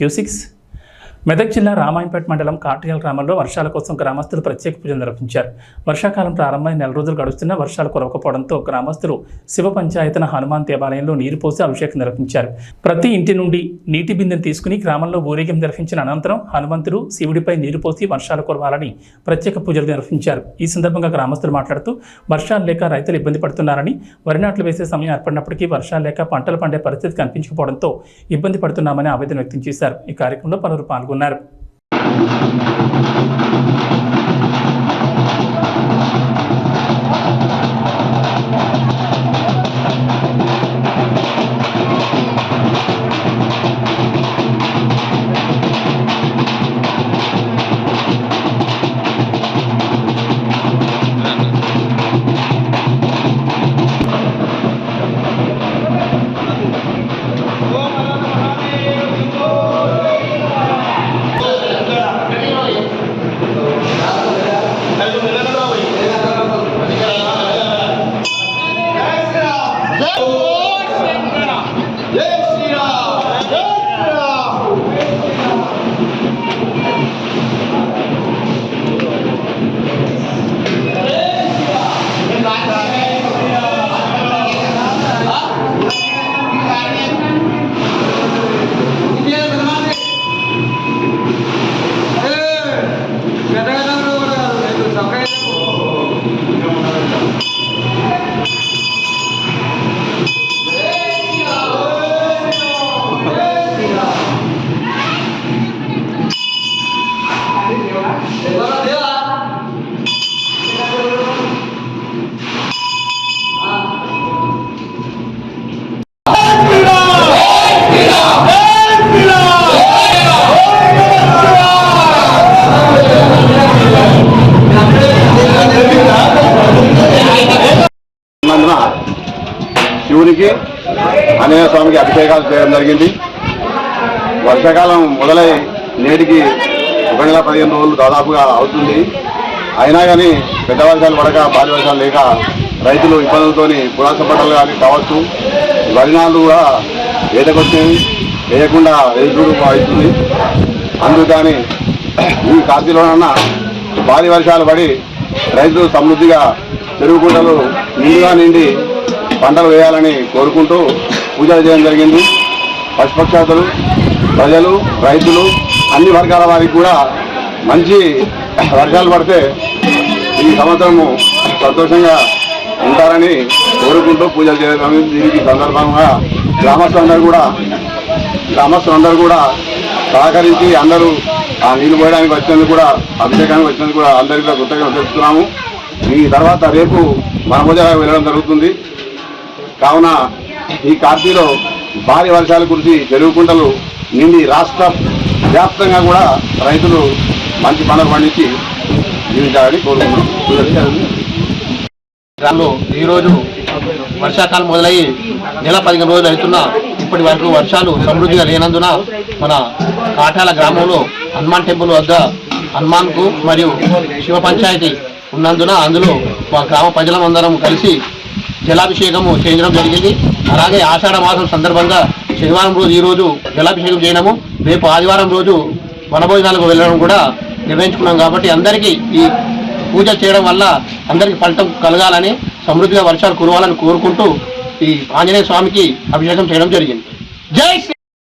Q6 Medak జిల్లా రామాయంపేట మండలం కాటియాల గ్రామంలో వర్షాల కోసం గ్రామస్తులు ప్రత్యేక పూజలు నిర్వహించారు. వర్షాకాలం ప్రారంభమై నెల రోజులు గడుస్తున్న వర్షాలు కురవకపోవడంతో గ్రామస్తులు శివ పంచాయతన హనుమాన్ దేవాలయంలో నీరు పోసి అభిషేకం నిర్వహించారు. ప్రతి ఇంటి నుండి నీటి బిందెను తీసుకుని గ్రామంలో ఊరేగింపు నిర్వహించిన అనంతరం హనుమంతుడు శివుడిపై నీరు పోసి వర్షాలు కురవాలని ప్రత్యేక పూజలు నిర్వహించారు. ఈ సందర్భంగా గ్రామస్తులు మాట్లాడుతూ వర్షాలు లేక రైతులు ఇబ్బంది పడుతున్నారని వరి నాట్లు వేసే సమయం ఏర్పడినప్పటికీ వర్షాలు లేక పంటలు పండే పరిస్థితి కనిపించకపోవడంతో ఇబ్బంది పడుతున్నామని ఆవేదన వ్యక్తం చేశారు. ఈ కార్యక్రమంలో పలువురు పాల్గొన్నారు. పాల్గొన్నారు శివునికి ఆంజనేయ స్వామికి అభిషేకాలు చేయడం జరిగింది. వర్షాకాలం మొదలై నేటికి ఒక నెల పదిహేను రోజులు దాదాపుగా అవుతుంది. అయినా కానీ పెద్ద వర్షాలు పడక భారీ వర్షాలు లేక రైతులు ఇబ్బందులతో పురాస పంటలు కానీ కావచ్చు. వరినాలు కూడా వేదకొచ్చేవి వేయకుండా ఎదురు అవుతుంది అందుకని ఈ కాశీలోనన్నా భారీ వర్షాలు పడి రైతులు సమృద్ధిగా చెరువు కుంటలు నిండుగా నిండి పంటలు వేయాలని కోరుకుంటూ పూజలు చేయడం జరిగింది. పశుపక్షాతులు ప్రజలు రైతులు అన్ని వర్గాల వారికి కూడా మంచి వర్షాలు పడితే ఈ సంవత్సరము సంతోషంగా ఉంటారని కోరుకుంటూ పూజలు చేయడం దీనికి సందర్భంగా గ్రామస్తులందరూ కూడా గ్రామస్తులందరూ కూడా సహకరించి అందరూ ఆ నీళ్ళు పోయడానికి వచ్చినందుకు కూడా అభిషేకానికి వచ్చినందుకు కూడా అందరికీ కూడా కృతజ్ఞతలు తెలుపుతున్నాము. ఈ తర్వాత రేపు మనమోజ వెళ్ళడం జరుగుతుంది. కావున ఈ కార్తీలో భారీ వర్షాలు కురిసి చెరువు కుంటలు నిండి రాష్ట్ర వ్యాప్తంగా కూడా రైతులు మంచి పంటలు పండించి జీవించాలని కోరుకుంటున్నాం. ఈరోజు వర్షాకాలం మొదలయ్యి నెల పదిహేను రోజులు అవుతున్నా ఇప్పటి వరకు వర్షాలు సమృద్ధిగా లేనందున మన కాటాల గ్రామంలో హనుమాన్ టెంపుల్ వద్ద హనుమాన్కు మరియు శివ పంచాయతీ ఉన్నందున అందులో మా గ్రామ ప్రజలందరం కలిసి జలాభిషేకము చేయడం జరిగింది. అలాగే ఆషాఢ మాసం సందర్భంగా శనివారం రోజు ఈరోజు జలాభిషేకం చేయడము రేపు ఆదివారం రోజు వనభోజనాలకు వెళ్ళడం కూడా నిర్వహించుకున్నాం కాబట్టి అందరికీ ఈ పూజ చేయడం వల్ల అందరికీ ఫలితం కలగాలని సమృద్ధిగా వర్షాలు కురవాలని కోరుకుంటూ ఈ ఆంజనేయ స్వామికి అభిషేకం చేయడం జరిగింది. జై